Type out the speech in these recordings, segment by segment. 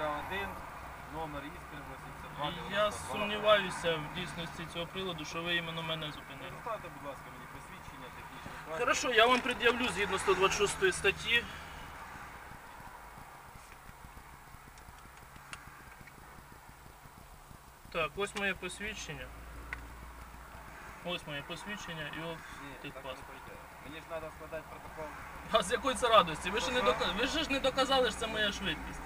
1, номер іскри 82. Я сумніваюся в дійсності цього приладу, що ви іменно мене зупинили. Доставте, будь ласка, мені посвідчення технічних. Хорошо, я вам пред'явлю згідно 126 статті. Так, ось моє посвідчення. Ось моє посвідчення і ось Ні, тих паспорт. Мені ж треба складати протокол. А з якої це радості? Ви ж не Ага. ви ж не доказали, що це моя швидкість.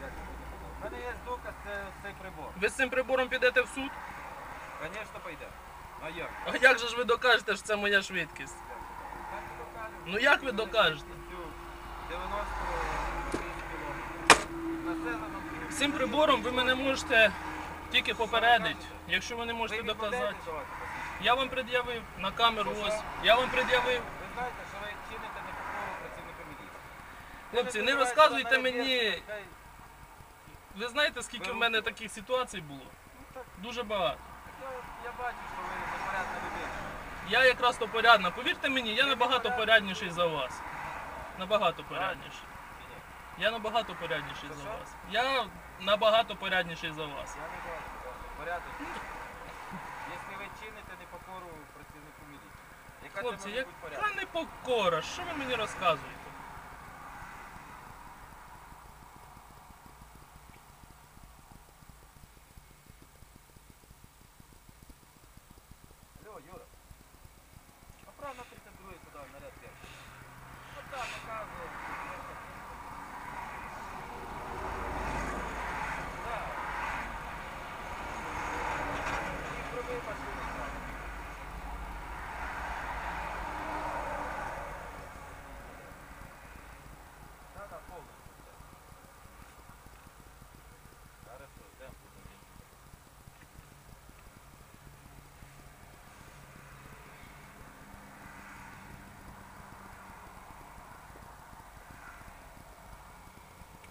У мене є доказ, це цей прибор. Ви з цим прибором підете в суд? Звісно, пойде. А як? А як же ж ви докажете, що це моя швидкість? Ну, як ви докажете? 90 кілометрів. Цим прибором ви мене можете тільки попередити, якщо ви не можете доказати. Я вам пред'явив на камеру ось. Я вам пред'явив. Ви знаєте, що ви чините непокору працівника міліції. Хлопці, не розказуйте мені. Ви знаєте, скільки в мене таких ситуацій було? Дуже багато. Я, я бачу, що ви непорядна людина. Я якраз то порядна. Повірте мені, я набагато порядніший за вас. Набагато порядніший. Я набагато порядніший за вас. Я набагато порядніший за вас. Я не бачу, порядок. Якщо ви чините непокору працівнику міліції. Яка Хлопці, це може бути яка порядок? непокора, що ви мені розказуєте? Направо на 32 сюда, наряд перший. Вот так показываю.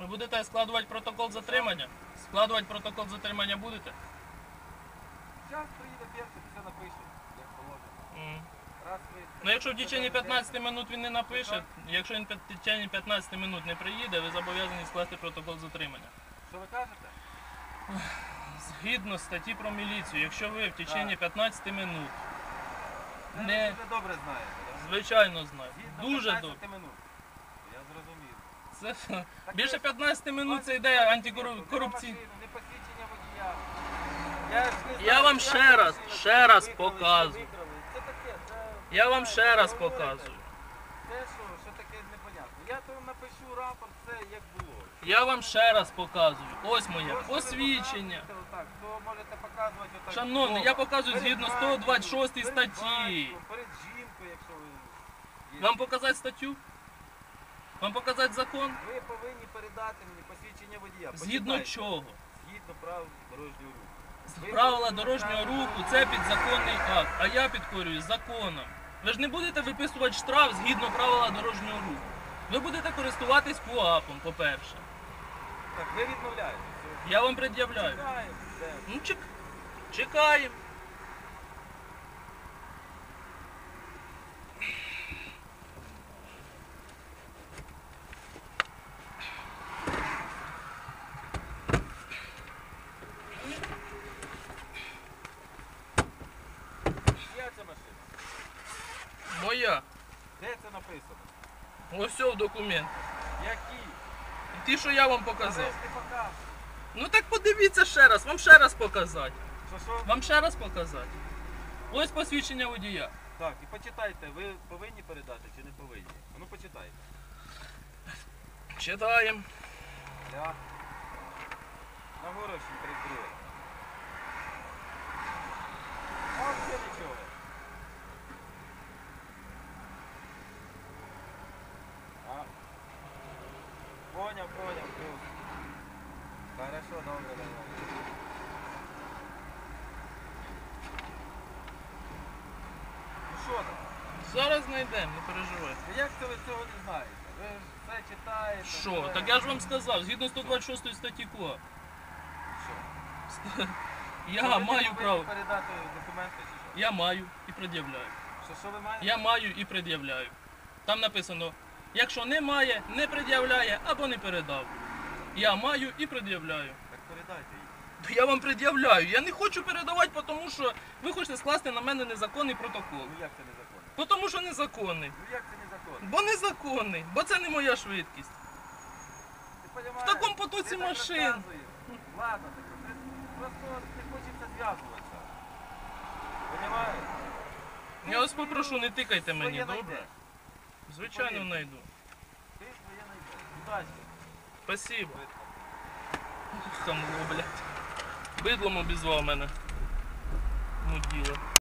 Ви будете складувати протокол затримання? Складувати протокол затримання будете? Сейчас приїде перший, все напише, як положено. М. Раз ви... Ну якщо в течение 15 минут він не напише, якщо він в течение 15 минут не приїде, ви зобов'язані скласти протокол затримання. Що ви кажете? Згідно статті про міліцію, якщо ви в течение 15 минут, Це Не. Ви дуже добре знаєте, звичайно знаю, Згідно дуже 15 добре. минут. Я зрозумів. Це більше 15 минут це йде водія. Я, вам ще раз, ще раз показую. Я вам ще раз показую. Це що, що таке непонятно. Я то напишу рапорт, це як було. Я вам ще раз показую. Ось моє посвідчення. Шановний, я показую згідно 126 статті. Перед жінкою, якщо ви... Вам показати статтю? Вам показати закон? Ви повинні передати мені посвідчення водія. Згідно Почитайте. чого? Згідно правил дорожнього руху. Ви Правила повинні дорожнього направити- руху це підзаконний акт, а я підкорюю законом. Ви ж не будете виписувати штраф згідно правила дорожнього руху. Ви будете користуватись КУАПом, по-перше. Так, ви відмовляєтесь. Я вам пред'являю. Чекаємо. Все. Ну, чек... чекаємо. Ця машина? Моя. Де це написано? Ось все в документ. Які? Ті, що я вам показав. не. Ну так подивіться ще раз, вам ще раз показати. Що, що? Вам ще раз показати. Ось посвідчення водія. Так, і почитайте, ви повинні передати чи не повинні? А Ну почитайте. Читаємо. Я. На Горовщин 32. А нічого. А. Понял, понял, плюс. Хорошо, добре, давай. Ну що там? Зараз знайдемо, не переживайте. Ну, Як це ви цього не знаєте? Ви ж все читаєте. Що? все. Так я ж вам сказав, згідно 126 статті КУА. Що? Я Ну, ви маю повинні право. передати документи чи що? Я маю і пред'являю. Що, що ви маєте? Я маю і пред'являю. Там написано, якщо немає, не пред'являє або не передав. Я маю і пред'являю. Так передайте їй. То я вам пред'являю. Я не хочу передавати, тому що ви хочете скласти на мене незаконний протокол. Ну як це незаконно? Бо Тому що незаконний. Ну як це незаконно? Бо незаконний, бо це не моя швидкість. Ти понімаєш? В такому потоці Ти так машин. розказуєш. Ладно, так, ти просто не хочеться зв'язуватися. Понімаєш? Я вас попрошу, не тикайте мені, Своє добре? знайдеш. Звичайно, знайду. Ти своє знайдеш. Удачі. Спасибо. Швидко. Хамло, блядь. Бидлом обізвав мене. Муділо.